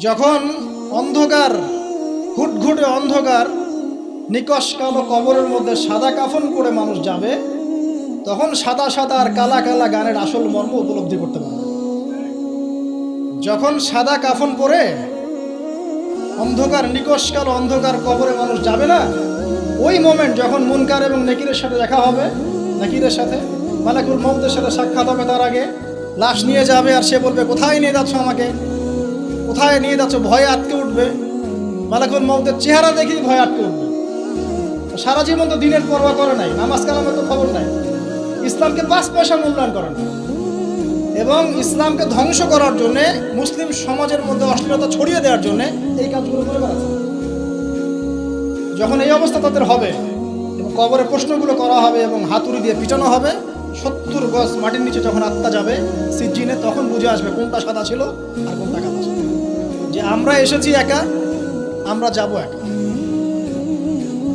যখন অন্ধকার ঘুটঘুটে অন্ধকার, নিকশ কালো কবরের মধ্যে সাদা কাফন করে মানুষ যাবে, তখন সাদা সাদা আর কালা কালা গানের আসল মর্ম উপলব্ধি করতে পারবে। যখন সাদা কাফন পরে অন্ধকার, নিকশ কালো অন্ধকার কবরে মানুষ যাবে না, ওই মোমেন্ট যখন মুনকার এবং নেকিরের সাথে দেখা হবে, নাকিরের সাথে, মালাকুল মমদের সাথে সাক্ষাৎ হবে তার আগে, লাশ নিয়ে যাবে আর সে বলবে, কোথায় নিয়ে যাচ্ছ আমাকে? কোথায় নিয়ে যাচ্ছ? ভয়ে আটকে উঠবে। মালাকুল মমদের চেহারা দেখেই ভয় আটকে উঠবে। সারা জীবন তো দিনের পরোয়া করে নাই, নামাজ কালামের তো খবর নাই। ইসলামকে পাঁচ পয়সা মূল্যায়ন করেন এবং ইসলামকে ধ্বংস করার জন্য, মুসলিম সমাজের মধ্যে অশ্লীলতা ছড়িয়ে দেওয়ার জন্য এই কাজগুলো করে বেড়াচ্ছে। যখন এই অবস্থা তাদের হবে, এবং কবরে প্রশ্নগুলো করা হবে এবং হাতুড়ি দিয়ে পিটানো হবে, সত্তর গজ মাটির নিচে যখন আত্মা যাবে সিজিনে তখন বুঝে আসবে কোনটা সাদা ছিল আর কোনটা কালো ছিল। যে আমরা এসেছি একা, আমরা যাব একা।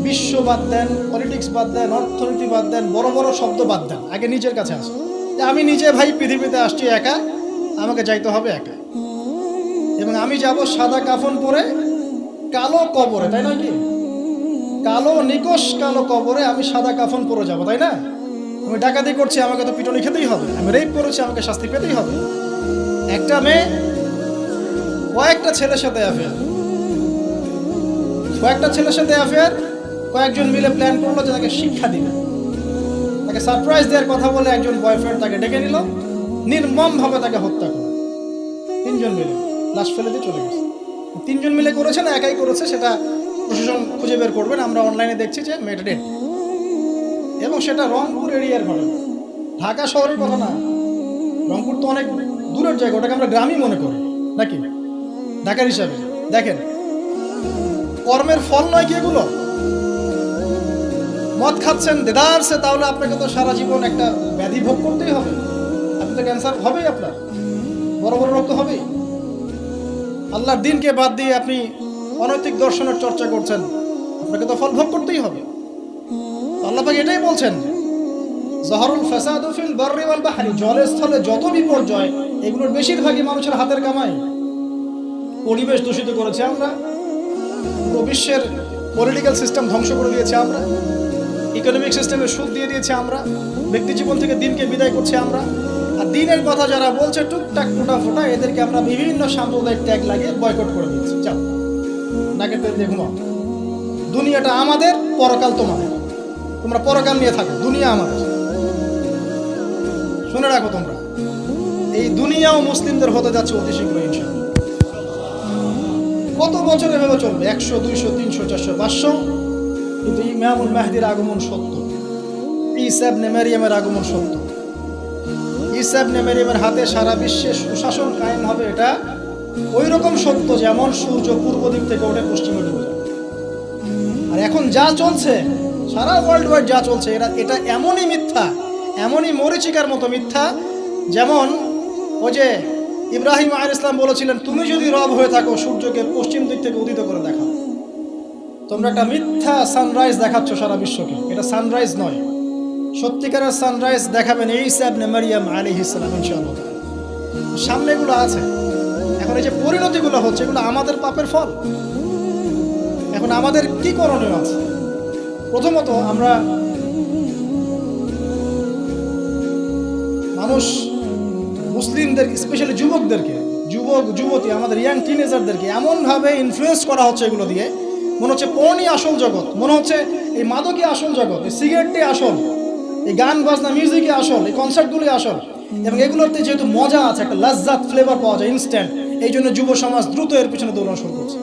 বিশ্ব বাদ দেন পলিটিক্স বাদ দেন, অর্থনীতি বাদ দেন, বড় বড় শব্দ বাদ দেন, আগে নিজের কাছে আসেন যে আমি নিজে ভাই পৃথিবীতে আসছি একা, আমাকে যাইতে হবে একা। এবং আমি যাব সাদা কাফন পরে, কালো কবরে, তাই নয় কি? কালো নিকশ, কালো কবরে আমি সাদা কাফন পরে যাব, তাই না? আমি ডাকাতি করছি, আমাকে তো পিটনি খেতেই হবে। আমি রেপ করেছি, আমাকে শাস্তি পেতেই হবে। একটা মেয়ে কয়েকটা ছেলের সাথে অ্যাফেয়ার কয়েকটা ছেলের সাথে অ্যাফেয়ার কয়েকজন মিলে প্ল্যান করল যে তাকে শিক্ষা দিবে। তাকে সারপ্রাইজ দেওয়ার কথা বলে একজন বয়ফ্রেন্ড তাকে ডেকে নিল। নির্মমভাবে তাকে হত্যা করল। তিনজন মিলে। লাশ ফেলে দিয়ে চলে গেছে। তিনজন মিলে করেছে না, একাই করেছে, সেটা প্রশাসন খুঁজে বের করবেন আমরা অনলাইনে দেখছি যে মেয়েটা ডেট এবং সেটা রংপুর এরিয়ার ঘটনা। ঢাকা শহরের কথা না। রংপুর তো অনেক দূরের জায়গা, ওটাকে আমরা গ্রামই মনে করি। নাকি? ঢাকার হিসাবে। দেখেন, কর্মের ফল নয় কি এগুলো? মদ খাচ্ছেন দেদারসে তাহলে আপনাকে তো সারা জীবন একটা ব্যাধি ভোগ করতেই হবে। আপনি তো ক্যান্সার হবেই আপনার। বড় বড় রোগ তো হবেই। আল্লাহর দিনকে বাদ দিয়ে আপনি অনৈতিক দর্শনের চর্চা করছেন, আপনাকে তো ফল ভোগ করতেই হবে। আল্লাহ পাক এটাই বলছেন, জহরুল ফাসাদু ফিল ওয়াল বাহরি জলে স্থলে যত বিপর্যয়, এগুলোর বেশিরভাগই মানুষের হাতের কামাই। পরিবেশ দূষিত করেছে আমরা। পুরো বিশ্বের পলিটিক্যাল সিস্টেম ধ্বংস করে দিয়েছে আমরা। ইকোনমিক সিস্টেমে সুদ দিয়ে দিয়েছে আমরা। ব্যক্তি জীবন থেকে দিনকে বিদায় করছে আমরা। আর দিনের কথা যারা বলছে, টুকটাক ফোটা ফোটা, এদেরকে আমরা বিভিন্ন সাম্প্রদায়িক ট্যাগ লাগিয়ে বয়কট করে দিচ্ছি। চাও নাকে তেল দিয়ে দুনিয়াটা আমাদের, পরকাল তোমাদের। তোমরা পরকাল নিয়ে থাকো, দুনিয়া আমাদের। শুনে রাখো তোমরা। এই দুনিয়াও মুসলিমদের হতে যাচ্ছে অতি শীঘ্র ইনশাআল্লাহ। কত বছর এভাবে চলবে? একশো, দুইশো, তিনশো, চারশো, পাঁচশো? কিন্তু ইমামুল মাহদির আগমন সত্য। ইসাব নেমারিয়ামের আগমন সত্য। ইসাব নেমারিয়ামের হাতে সারা বিশ্বে সুশাসন কায়েম হবে এটা ওই রকম সত্য যেমন সূর্য পূর্ব দিক থেকে ওঠে পশ্চিমে ডুবে আর এখন যা চলছে, সারা ওয়ার্ল্ড ওয়াইড যা চলছে, এরা এটা এমনই মিথ্যা, এমনই মরিচিকার মতো মিথ্যা, যেমন ও যে ইব্রাহিম আল ইসলাম বলেছিলেন, তুমি যদি রব হয়ে থাকো, সূর্যকে পশ্চিম দিক থেকে উদিত করে দেখাও। তোমরা একটা মিথ্যা সানরাইজ দেখাচ্ছ সারা বিশ্বকে। এটা সানরাইজ নয়। সত্যিকারের সানরাইজ দেখাবেন এই সাবনে মারিয়াম আলী ইসলাম ইনশাআল্লাহ। সামনে এগুলো আছে। এখন এই যে পরিণতিগুলো হচ্ছে, এগুলো আমাদের পাপের ফল। এখন আমাদের কি করণীয় আছে? প্রথমত আমরা মানুষ মুসলিমদের স্পেশালি যুবকদেরকে, যুবক, যুবতী, আমাদের ইয়াং টিনেজারদেরকে এমনভাবে ইনফ্লুয়েন্স করা হচ্ছে এগুলো দিয়ে। মনে হচ্ছে পণই আসল জগৎ। মনে হচ্ছে এই মাদকই আসল জগৎ, এই সিগারেটটি আসল, এই গান বাজনা মিউজিকই আসল, এই কনসার্টগুলি আসল। এবং এগুলোতে যেহেতু মজা আছে, একটা লজ্জাত ফ্লেভার পাওয়া যায় ইনস্ট্যান্ট এই জন্য যুব সমাজ দ্রুত এর পিছনে দৌড়ানো শুরু করছে।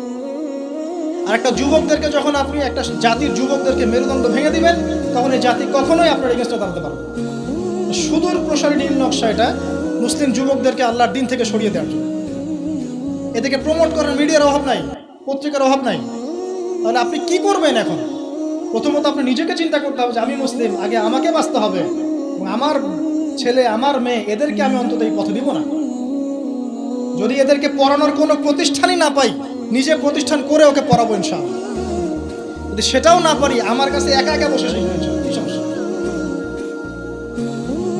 আর একটা যুবকদেরকে যখন আপনি, একটা জাতির যুবকদেরকে মেরুদণ্ড ভেঙে দিবেন, তখন এই জাতি কখনোই আপনার এগেনস্টে দাঁড়াতে পারবে। সুদূর প্রসারী নীল নকশা এটা মুসলিম যুবকদেরকে আল্লাহর দিন থেকে সরিয়ে দেওয়ার জন্য। এদেরকে প্রমোট করার মিডিয়ার অভাব নাই, পত্রিকার অভাব নাই। তাহলে আপনি কি করবেন এখন? প্রথমত আপনি নিজেকে চিন্তা করতে হবে যে আমি মুসলিম, আগে আমাকে বাঁচতে হবে। আমার ছেলে, আমার মেয়ে, এদেরকে আমি অন্তত এই পথে দিব না। যদি এদেরকে পড়ানোর কোনো প্রতিষ্ঠানই না পাই, নিজে প্রতিষ্ঠান করে ওকে পড়াবো ইনশাআল্লাহ। যদি সেটাও না পারি, আমার কাছে একা একা বসে শিখব।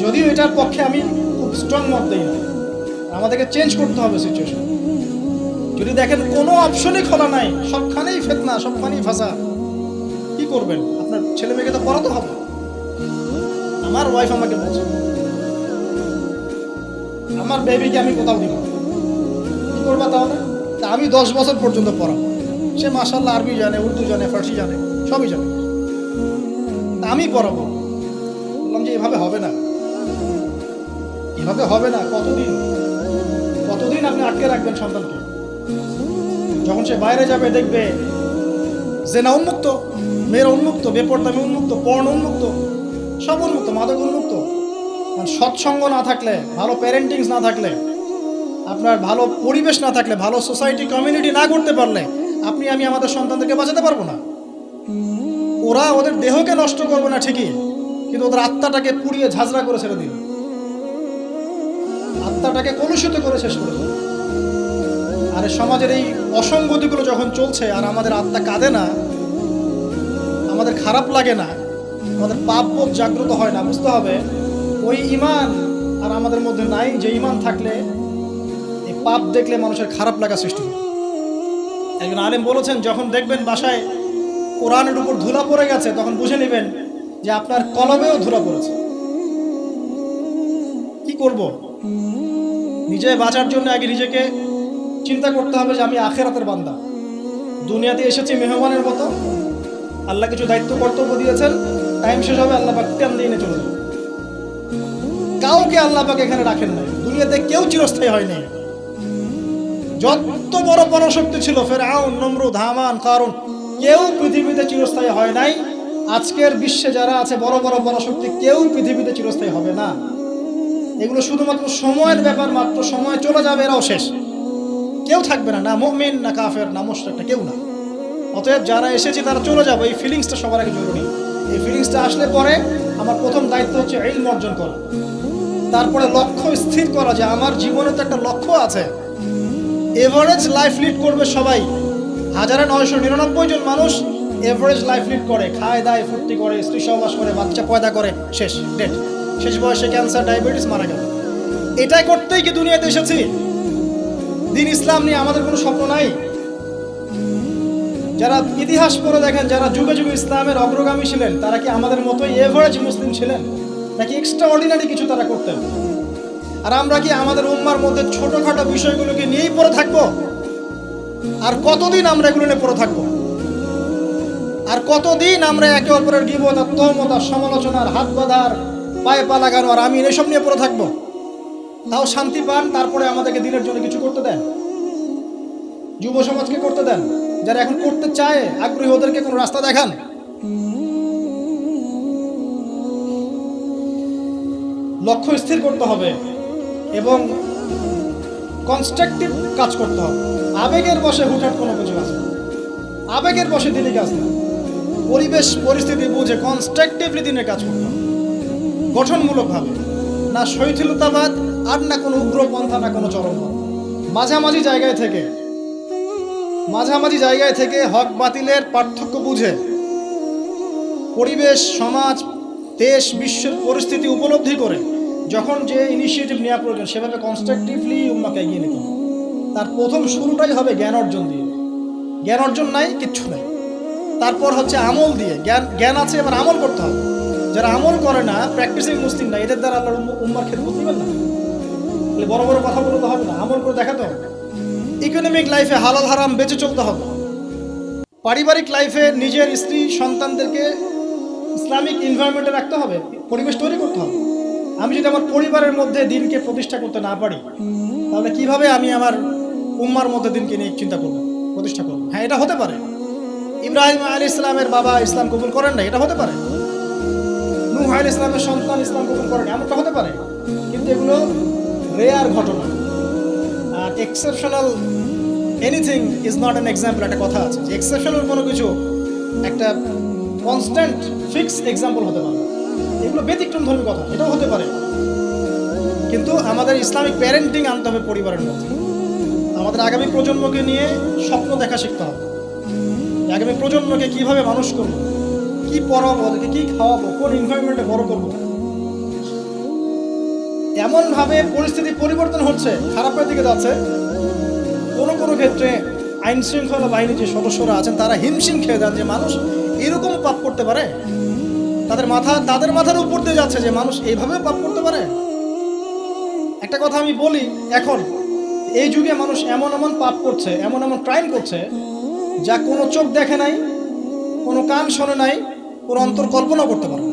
যদিও এটার পক্ষে আমি স্ট্রং মত দিই না। আমাদেরকে চেঞ্জ করতে হবে সিচুয়েশন যদি দেখেন কোনো অপশনই খোলা নাই, সবখানেই ফেতনা, সবখানেই ফাঁসা কি করবেন? আপনার ছেলে মেয়েকে তো পড়াতে হবে। আমার ওয়াইফ আমাকে বলছে, আমার বেবিকে আমি কোথাও দিব। কি করবা তাহলে? তা আমি দশ বছর পর্যন্ত পড়াবো। সে মাসাল্লাহ আরবি জানে, উর্দু জানে, ফার্সি জানে, সবই জানে। আমি পড়াবো। বললাম যে এভাবে হবে না। এভাবে হবে না, কতদিন? কতদিন আপনি আটকে রাখবেন সন্তানকে? যখন সে বাইরে যাবে, দেখবে জেনা উন্মুক্ত, মেয়েরা উন্মুক্ত, বেপরদামি উন্মুক্ত, পর্ণ উন্মুক্ত, সব উন্মুক্ত, মাদক উন্মুক্ত। মানে সৎসঙ্গ না থাকলে, ভালো প্যারেন্টিংস না থাকলে, আপনার ভালো পরিবেশ না থাকলে, ভালো সোসাইটি কমিউনিটি না করতে পারলে, আপনি, আমি আমাদের সন্তানদেরকে বাঁচাতে পারব না। ওরা ওদের দেহকে নষ্ট করবে না ঠিকই, কিন্তু ওদের আত্মাটাকে পুড়িয়ে ঝাঁঝরা করে ছেড়ে দিল আত্মাটাকে কলুষিত করে শেষ করে আর সমাজের এই অসঙ্গতিগুলো যখন চলছে আর আমাদের আত্মা কাঁদে না, আমাদের খারাপ লাগে না, আমাদের পাপ বোধ জাগ্রত হয় না, বুঝতে হবে, ওই ইমান আর আমাদের মধ্যে নাই, যে ইমান থাকলে এই পাপ দেখলে মানুষের খারাপ লাগা সৃষ্টি হয়। একজন আলেম বলেছেন, যখন দেখবেন বাসায় কোরআনের উপর ধুলা পড়ে গেছে, তখন বুঝে নেবেন যে আপনার কলমেও ধুলা পড়েছে। কি করব? নিজে বাঁচার জন্য আগে নিজেকে চিন্তা করতে হবে যে আমি আখেরাতের বান্দা। দুনিয়াতে এসেছি মেহমানের মতো। আল্লাহ কিছু দায়িত্ব, কর্তব্য দিয়েছেন। টাইম শেষ হবে, আল্লাহ পাক টান দিয়ে চলে যাবে। কাউকে আল্লাহ পাক এখানে রাখেন নাই। দুনিয়াতে কেউ চিরস্থায়ী হয়নি যত বড় পরাশক্তি ছিল ফের আউন নমরুদ, হামান কারণ কেউ পৃথিবীতে চিরস্থায়ী হয় নাই। আজকের বিশ্বে যারা আছে, বড় বড় পরাশক্তি, কেউ পৃথিবীতে চিরস্থায়ী হবে না। এগুলো শুধুমাত্র সময়ের ব্যাপার মাত্র, সময় চলে যাবে, এরাও শেষ। কেউ থাকবে না না মুমিন, না কাফের, না মোশরেক কেউ না। অতএব যারা এসেছে, তারা চলে যাবে। এই ফিলিংসটা সবার আগে জরুরি। এই ফিলিংসটা আসলে পরে আমার প্রথম দায়িত্ব হচ্ছে ইলম অর্জন করা। তারপরে লক্ষ্য স্থির করা যে আমার জীবনে তো একটা লক্ষ্য আছে। এভারেজ লাইফ লিড করবে সবাই। হাজারে নয়শো নিরানব্বই জন মানুষ এভারেজ লাইফ লিড করে। খায়, দায়, ফুর্তি করে, স্ত্রী সহবাস করে, বাচ্চা পয়দা করে, শেষ ডেট শেষ বয়সে ক্যান্সার ডায়াবেটিস মারা গেল। এটাই করতেই কি দুনিয়াতে এসেছি? দিন ইসলাম নিয়ে আমাদের কোনো স্বপ্ন নাই? যারা ইতিহাস পড়ে দেখেন, যারা যুগে যুগে ইসলামের অগ্রগামী ছিলেন, তারা কি আমাদের মতোই এভারেজ মুসলিম ছিলেন? নাকি এক্সট্রা অর্ডিনারি কিছু তারা করতেন? আর আমরা কি আমাদের উম্মার মধ্যে ছোটোখাটো বিষয়গুলোকে নিয়েই পড়ে থাকব? আর কতদিন আমরা এগুলো নিয়ে পড়ে থাকব? আর কতদিন আমরা একে অপরের গিবত আর তহমত সমালোচনার হাত বাঁধার পায়ে পা লাগানো আর আমি এসব নিয়ে পড়ে থাকব। তাও শান্তি পান, তারপরে আমাদেরকে দিনের জন্য কিছু করতে দেন। যুব সমাজকে করতে দেন। যারা এখন করতে চায়, আগ্রহী ওদেরকে কোনো রাস্তা দেখান। লক্ষ্য স্থির করতে হবে এবং কনস্ট্রাকটিভ কাজ করতে হবে। আবেগের বসে হুটহাট কোনো কিছু আছে আবেগের বসে দিনে কাজ না পরিবেশ, পরিস্থিতি বুঝে কনস্ট্রাকটিভলি দিনের কাজ করতে হবে। গঠনমূলকভাবে। না শৈথিলতাবাদ, আর না কোনো উগ্রপন্থা, না কোনো চরমপন্থা। মাঝামাঝি জায়গায় থেকে, মাঝামাঝি জায়গায় থেকে হক বাতিলের পার্থক্য বুঝে পরিবেশ, সমাজ, দেশ, বিশ্বের পরিস্থিতি উপলব্ধি করে যখন যে ইনিশিয়েটিভ নেওয়া প্রয়োজন, সেভাবে কনস্ট্রাকটিভলি উম্মাকে এগিয়ে নিতে তার প্রথম শুরুটাই হবে জ্ঞান অর্জন দিয়ে। জ্ঞান অর্জন নাই, কিচ্ছু নাই। তারপর হচ্ছে আমল দিয়ে। জ্ঞান জ্ঞান আছে, এবার আমল করতে হবে। যারা আমল করে না প্র্যাকটিসিং মুসলিম না, এদের দ্বারা আল্লাহর উম্ম- উম্মার ক্ষেত্রে বুঝবেন না। তাহলে বড় বড় কথা বলতে হবে না, আমল করে দেখাতে হবে ইকোনমিক লাইফে হালাল হারাম বেঁচে চলতে হবে। পারিবারিক লাইফে নিজের স্ত্রী, সন্তানদেরকে ইসলামিক এনভায়রনমেন্টে রাখতে হবে, পরিবেশ তৈরি করতে হবে। আমি যদি আমার পরিবারের মধ্যে দিনকে প্রতিষ্ঠা করতে না পারি, তাহলে কীভাবে আমি আমার উম্মার মধ্যে দিনকে নিয়ে চিন্তা করব, প্রতিষ্ঠা করব? হ্যাঁ এটা হতে পারে। ইব্রাহিম আলী ইসলামের বাবা ইসলাম কবুল করেন না এটা হতে পারে। নূহ আলী ইসলামের সন্তান ইসলাম কবুল করেন এমনটা হতে পারে, কিন্তু এগুলো রেয়ার ঘটনা। আর exceptional anything is not an example একটা কথা আছে। যে এক্সেপশনাল কোনো কিছু একটা কনস্ট্যান্ট ফিক্স এক্সাম্পল হতে পারে। এগুলো ব্যতিক্রম ধর্মী কথা, এটাও হতে পারে। কিন্তু আমাদের ইসলামিক প্যারেন্টিং আনতে হবে পরিবারের মধ্যে। আমাদের আগামী প্রজন্মকে নিয়ে স্বপ্ন দেখা শিখতে হবে। আগামী প্রজন্মকে কীভাবে মানুষ করব? কি পড়াবো ওদেরকে কি খাওয়াবো, কোন এনভায়রনমেন্টে বড় করব? এমনভাবে পরিস্থিতি পরিবর্তন হচ্ছে, খারাপের দিকে যাচ্ছে। কোনো কোনো ক্ষেত্রে আইন শৃঙ্খলা বাহিনীর যে সদস্যরা আছেন, তারা হিমশিম খেয়ে যান যে মানুষ এরকম পাপ করতে পারে। তাদের মাথা, তাদের মাথার উপর দিয়ে যাচ্ছে যে মানুষ এইভাবে পাপ করতে পারে। একটা কথা আমি বলি, এখন এই যুগে মানুষ এমন এমন পাপ করছে, এমন এমন ক্রাইম করছে, যা কোনো চোখ দেখে নাই, কোনো কান শোনে নাই কোনো অন্তর কল্পনা করতে পারে।